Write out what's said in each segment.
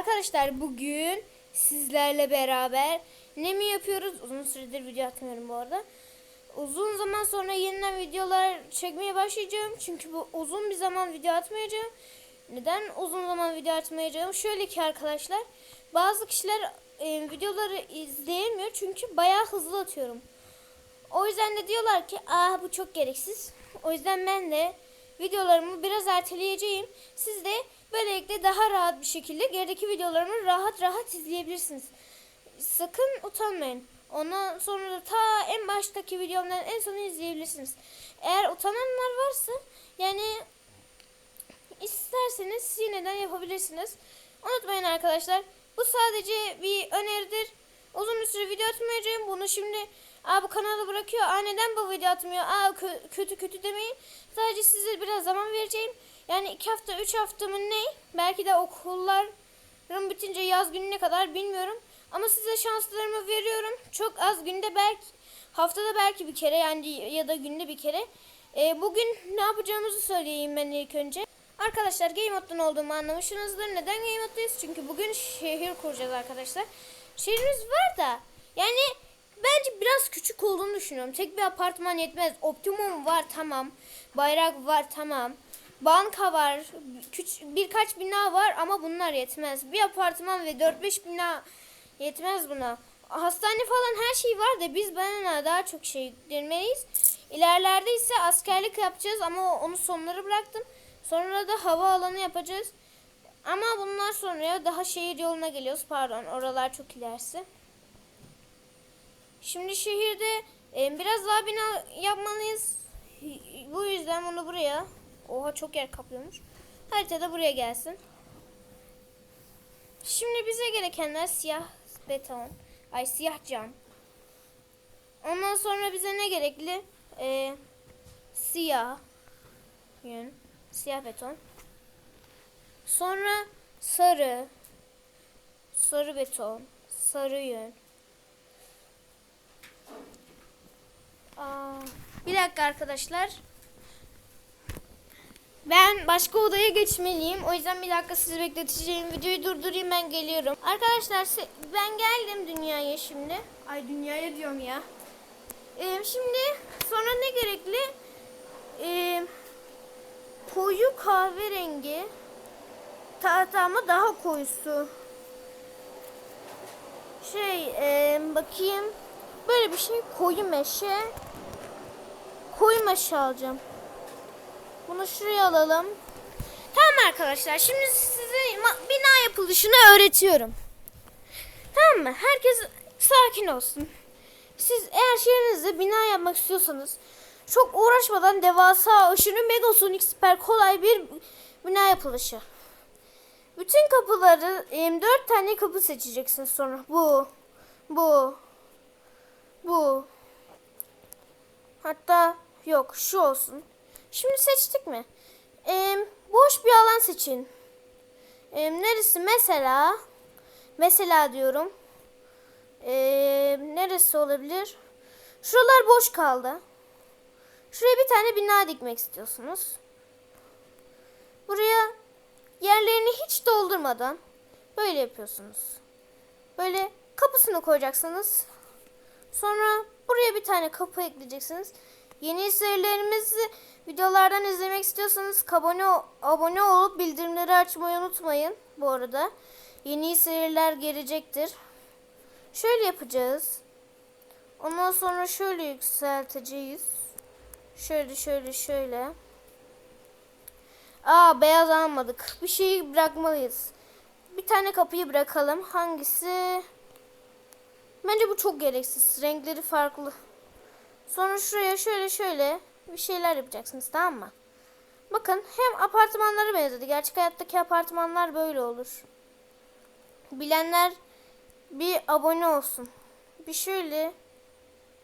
Arkadaşlar bugün sizlerle beraber ne mi yapıyoruz? Uzun süredir video atmıyorum bu arada. Uzun zaman sonra yeniden videolar çekmeye başlayacağım. Çünkü bu uzun bir zaman video atmayacağım. Neden uzun zaman video atmayacağım? Şöyle ki arkadaşlar bazı kişiler e, videoları izleyemiyor çünkü bayağı hızlı atıyorum. O yüzden de diyorlar ki aa bu çok gereksiz. O yüzden ben de videolarımı biraz erteleyeceğim. Siz de böylelikle daha rahat bir şekilde gerideki videolarımı rahat rahat izleyebilirsiniz. Sakın utanmayın. Ondan sonra da ta en baştaki videomdan en sonu izleyebilirsiniz. Eğer utananlar varsa yani isterseniz yeniden yapabilirsiniz. Unutmayın arkadaşlar. Bu sadece bir öneridir. Uzun bir süre video atmayacağım. Bunu şimdi Aa bu kanalı bırakıyor. Aa neden bu video atmıyor? Aa kö- kötü kötü demeyin. Sadece size biraz zaman vereceğim. Yani iki hafta, üç hafta mı ne? Belki de okullarım bitince yaz gününe kadar bilmiyorum. Ama size şanslarımı veriyorum. Çok az günde belki haftada belki bir kere yani ya da günde bir kere. Ee, bugün ne yapacağımızı söyleyeyim ben ilk önce. Arkadaşlar Game Mode'dan olduğumu anlamışsınızdır. Neden Game? Çünkü bugün şehir kuracağız arkadaşlar. Şehrimiz var da yani bence biraz küçük olduğunu düşünüyorum. Tek bir apartman yetmez. Optimum var tamam. Bayrak var tamam. Banka var. Küç, birkaç bina var ama bunlar yetmez. Bir apartman ve 4-5 bina yetmez buna. Hastane falan her şey var da biz bana daha çok şey yüklenmeliyiz. İlerlerde ise askerlik yapacağız ama onu sonlara bıraktım. Sonra da hava alanı yapacağız. Ama bunlar sonra daha şehir yoluna geliyoruz. Pardon oralar çok ilerisi. Şimdi şehirde e, biraz daha bina yapmalıyız. Bu yüzden bunu buraya. Oha çok yer kaplıyormuş. Haritada buraya gelsin. Şimdi bize gerekenler siyah beton. Ay siyah cam. Ondan sonra bize ne gerekli? Ee, siyah yün. Siyah beton. Sonra sarı. Sarı beton. Sarı yün. Aa, bir dakika arkadaşlar. Ben başka odaya geçmeliyim. O yüzden bir dakika sizi bekleteceğim. Videoyu durdurayım ben geliyorum. Arkadaşlar ben geldim dünyaya şimdi. Ay dünyaya diyorum ya. Ee, şimdi sonra ne gerekli? Ee, koyu kahverengi tahta ama daha koyusu. Şey ee, bakayım. Böyle bir şey koyu meşe. Koyu meşe alacağım. Bunu şuraya alalım. Tamam arkadaşlar şimdi size bina yapılışını öğretiyorum. Tamam mı? Herkes sakin olsun. Siz eğer şehrinizde bina yapmak istiyorsanız çok uğraşmadan devasa aşırı megasonik süper kolay bir bina yapılışı. Bütün kapıları em, dört tane kapı seçeceksiniz sonra. Bu, bu, bu. Hatta yok şu olsun. Şimdi seçtik mi? Ee, boş bir alan seçin. Ee, neresi mesela? Mesela diyorum. Ee, neresi olabilir? Şuralar boş kaldı. Şuraya bir tane bina dikmek istiyorsunuz. Buraya yerlerini hiç doldurmadan böyle yapıyorsunuz. Böyle kapısını koyacaksınız. Sonra buraya bir tane kapı ekleyeceksiniz. Yeni serilerimizi videolardan izlemek istiyorsanız abone abone olup bildirimleri açmayı unutmayın. Bu arada yeni seriler gelecektir. Şöyle yapacağız. Ondan sonra şöyle yükselteceğiz. Şöyle şöyle şöyle. Aa beyaz almadık. Bir şeyi bırakmalıyız. Bir tane kapıyı bırakalım. Hangisi? Bence bu çok gereksiz. Renkleri farklı. Sonra şuraya şöyle şöyle bir şeyler yapacaksınız tamam mı? Bakın hem apartmanları benzedi. Gerçek hayattaki apartmanlar böyle olur. Bilenler bir abone olsun. Bir şöyle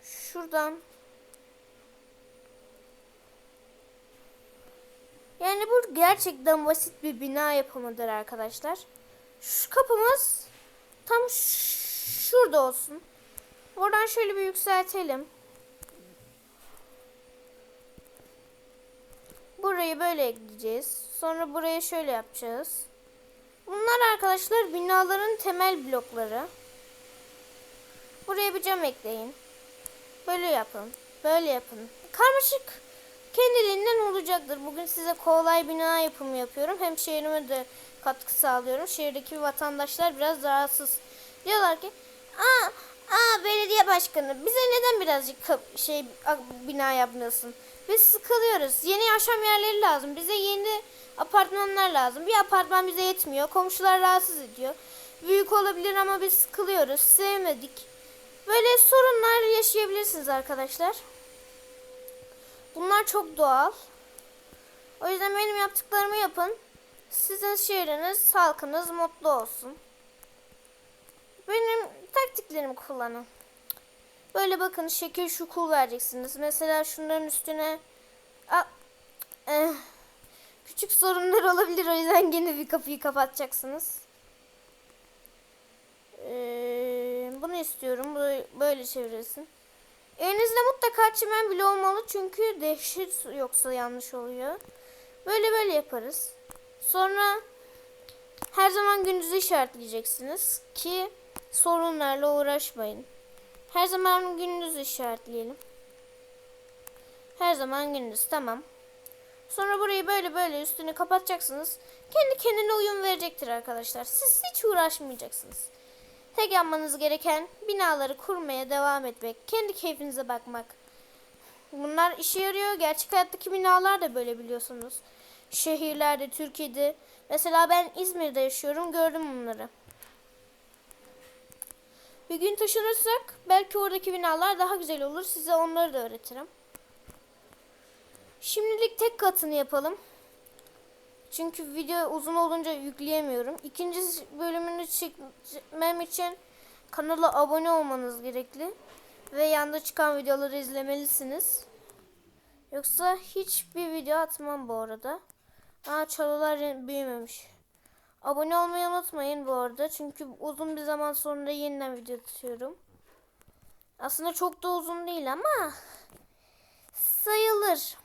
şuradan Yani bu gerçekten basit bir bina yapımıdır arkadaşlar. Şu kapımız tam şurada olsun. Oradan şöyle bir yükseltelim. Burayı böyle ekleyeceğiz. Sonra buraya şöyle yapacağız. Bunlar arkadaşlar binaların temel blokları. Buraya bir cam ekleyin. Böyle yapın. Böyle yapın. Karmaşık kendiliğinden olacaktır. Bugün size kolay bina yapımı yapıyorum. Hem şehrime de katkı sağlıyorum. Şehirdeki vatandaşlar biraz rahatsız. Diyorlar ki aa, aa belediye başkanı bize neden birazcık şey bina yapmıyorsun? Biz sıkılıyoruz. Yeni yaşam yerleri lazım. Bize yeni apartmanlar lazım. Bir apartman bize yetmiyor. Komşular rahatsız ediyor. Büyük olabilir ama biz sıkılıyoruz. Sevmedik. Böyle sorunlar yaşayabilirsiniz arkadaşlar. Bunlar çok doğal. O yüzden benim yaptıklarımı yapın. Sizin şehriniz, halkınız mutlu olsun. Benim taktiklerimi kullanın. Böyle bakın şekil şukul vereceksiniz. Mesela şunların üstüne A- eh, küçük sorunlar olabilir o yüzden gene bir kapıyı kapatacaksınız. Ee, bunu istiyorum. Böyle, çevirsin. Elinizde mutlaka çimen bile olmalı çünkü dehşet yoksa yanlış oluyor. Böyle böyle yaparız. Sonra her zaman gündüzü işaretleyeceksiniz ki sorunlarla uğraşmayın. Her zaman gündüz işaretleyelim. Her zaman gündüz tamam. Sonra burayı böyle böyle üstünü kapatacaksınız. Kendi kendine uyum verecektir arkadaşlar. Siz hiç uğraşmayacaksınız. Tek yapmanız gereken binaları kurmaya devam etmek. Kendi keyfinize bakmak. Bunlar işe yarıyor. Gerçek hayattaki binalar da böyle biliyorsunuz. Şehirlerde, Türkiye'de. Mesela ben İzmir'de yaşıyorum. Gördüm bunları. Bir gün taşınırsak belki oradaki binalar daha güzel olur. Size onları da öğretirim. Şimdilik tek katını yapalım. Çünkü video uzun olunca yükleyemiyorum. İkinci bölümünü çekmem için kanala abone olmanız gerekli. Ve yanda çıkan videoları izlemelisiniz. Yoksa hiçbir video atmam bu arada. Aa çalılar büyümemiş. Abone olmayı unutmayın bu arada. Çünkü uzun bir zaman sonra yeniden video atıyorum. Aslında çok da uzun değil ama sayılır.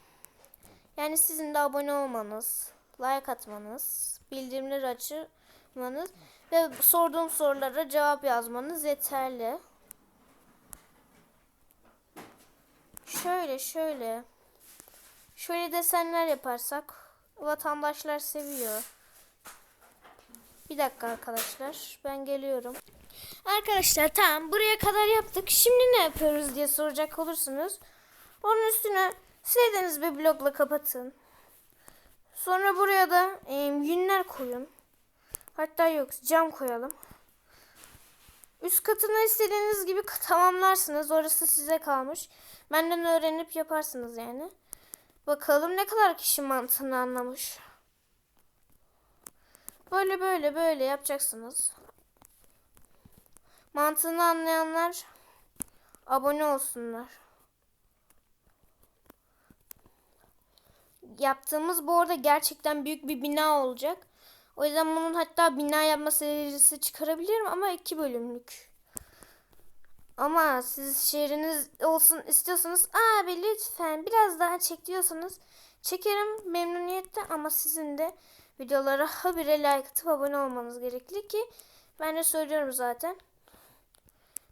Yani sizin de abone olmanız, like atmanız, bildirimleri açmanız ve sorduğum sorulara cevap yazmanız yeterli. Şöyle şöyle. Şöyle desenler yaparsak vatandaşlar seviyor. Bir dakika arkadaşlar. Ben geliyorum. Arkadaşlar tamam buraya kadar yaptık. Şimdi ne yapıyoruz diye soracak olursunuz. Onun üstüne sildiğiniz bir blokla kapatın. Sonra buraya da e, yünler koyun. Hatta yok cam koyalım. Üst katını istediğiniz gibi tamamlarsınız. Orası size kalmış. Benden öğrenip yaparsınız yani. Bakalım ne kadar kişi mantığını anlamış. Böyle böyle böyle yapacaksınız. Mantığını anlayanlar abone olsunlar. Yaptığımız bu arada gerçekten büyük bir bina olacak. O yüzden bunun hatta bina yapma serisi çıkarabilirim ama iki bölümlük. Ama siz şehriniz olsun istiyorsanız abi lütfen biraz daha çek diyorsanız çekerim memnuniyetle ama sizin de videolara habire like atıp abone olmanız gerekli ki ben de söylüyorum zaten.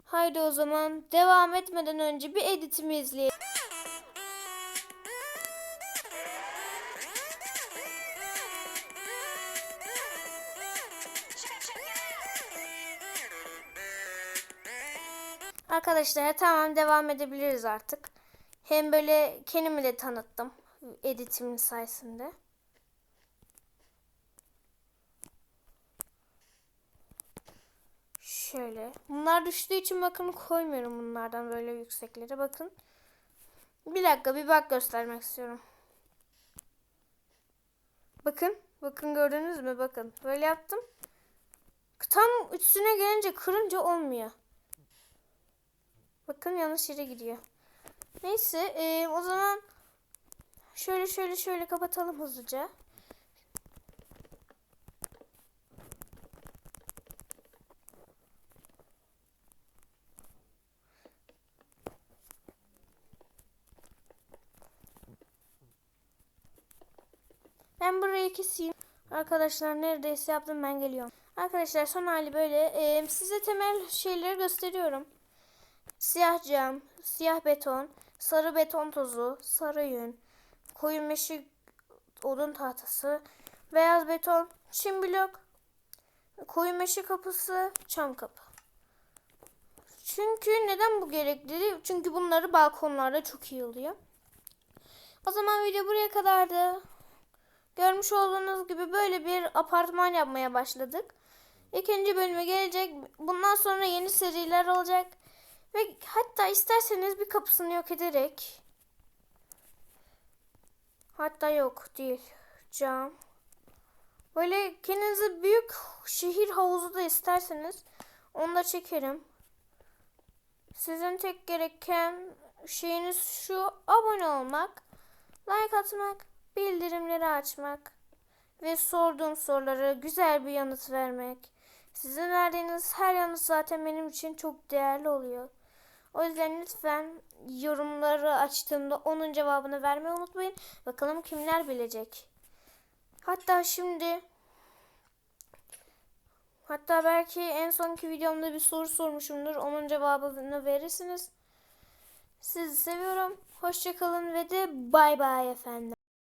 Haydi o zaman devam etmeden önce bir editimi izleyelim. Arkadaşlar tamam devam edebiliriz artık. Hem böyle kendimi de tanıttım editimin sayesinde. Şöyle. Bunlar düştüğü için bakın koymuyorum bunlardan böyle yükseklere. Bakın. Bir dakika bir bak göstermek istiyorum. Bakın. Bakın gördünüz mü? Bakın. Böyle yaptım. Tam üstüne gelince kırınca olmuyor. Bakın yanlış yere gidiyor. Neyse e, o zaman şöyle şöyle şöyle kapatalım hızlıca. Ben burayı keseyim. Arkadaşlar neredeyse yaptım ben geliyorum. Arkadaşlar son hali böyle. Ee, size temel şeyleri gösteriyorum. Siyah cam, siyah beton, sarı beton tozu, sarı yün, koyu meşe odun tahtası, beyaz beton, çim blok, koyu meşe kapısı, çam kapı. Çünkü neden bu gerekli? Çünkü bunları balkonlarda çok iyi oluyor. O zaman video buraya kadardı. Görmüş olduğunuz gibi böyle bir apartman yapmaya başladık. İkinci bölümü gelecek. Bundan sonra yeni seriler olacak. Ve hatta isterseniz bir kapısını yok ederek hatta yok değil cam böyle kendinize büyük şehir havuzu da isterseniz onu da çekerim. Sizin tek gereken şeyiniz şu abone olmak, like atmak, bildirimleri açmak ve sorduğum sorulara güzel bir yanıt vermek. Sizin verdiğiniz her yanıt zaten benim için çok değerli oluyor. O yüzden lütfen yorumları açtığımda onun cevabını vermeyi unutmayın. Bakalım kimler bilecek. Hatta şimdi hatta belki en sonki videomda bir soru sormuşumdur. Onun cevabını verirsiniz. Sizi seviyorum. Hoşçakalın ve de bay bay efendim.